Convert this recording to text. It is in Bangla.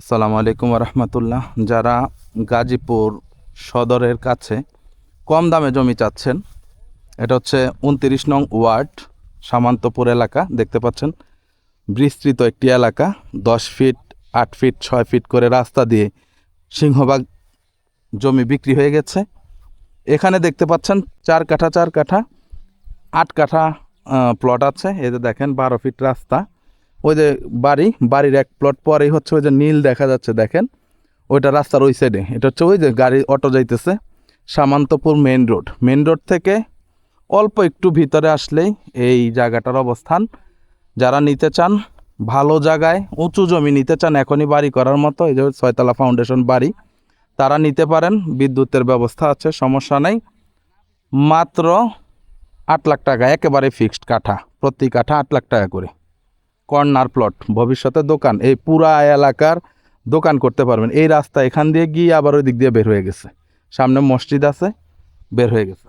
আসসালামু আলাইকুম রহমতুল্লাহ যারা গাজীপুর সদরের কাছে কম দামে জমি চাচ্ছেন, এটা হচ্ছে উনতিরিশ নং ওয়ার্ড, সামান্তপুর এলাকা, দেখতে পাচ্ছেন? বিস্তৃত একটি এলাকা, দশ ফিট, আট ফিট, ছয় ফিট করে রাস্তা দিয়ে সিংহবাগ জমি বিক্রি হয়ে গেছে। এখানে দেখতে পাচ্ছেন, চার কাঠা চার কাঠা, আট কাঠা প্লট আছে। এতে দেখেন, বারো ফিট রাস্তা। ওই যে বাড়ি, বাড়ির এক প্লট পরেই হচ্ছে ওই যে নীল দেখা যাচ্ছে, দেখেন? ওইটা রাস্তার ওই সাইডে এটা হচ্ছে ওই যে গাড়ি, অটো যাইতেছে, Samantapur main road main road থেকে অল্প একটু ভিতরে আসলেই এই জায়গাটার অবস্থান। যারা নিতে চান, ভালো জায়গায়, উঁচু জমি নিতে চান, এখনই বাড়ি করার মতো, এই যে ছয়তলা ফাউন্ডেশন বাড়ি, তারা নিতে পারেন। বিদ্যুতের ব্যবস্থা আছে, সমস্যা নেই। মাত্র আট লাখ টাকা, একেবারে ফিক্সড কাঠা, প্রতি কাঠা আট লাখ টাকা করে। কর্নার প্লট ভবিষ্যতে দোকান, এই পুরা এলাকার দোকান করতে পারবেন। এই রাস্তা এখান দিয়ে গিয়ে আবার ওই দিক দিয়ে বের হয়ে গেছে। সামনে মসজিদ আছে, বের হয়ে গেছে।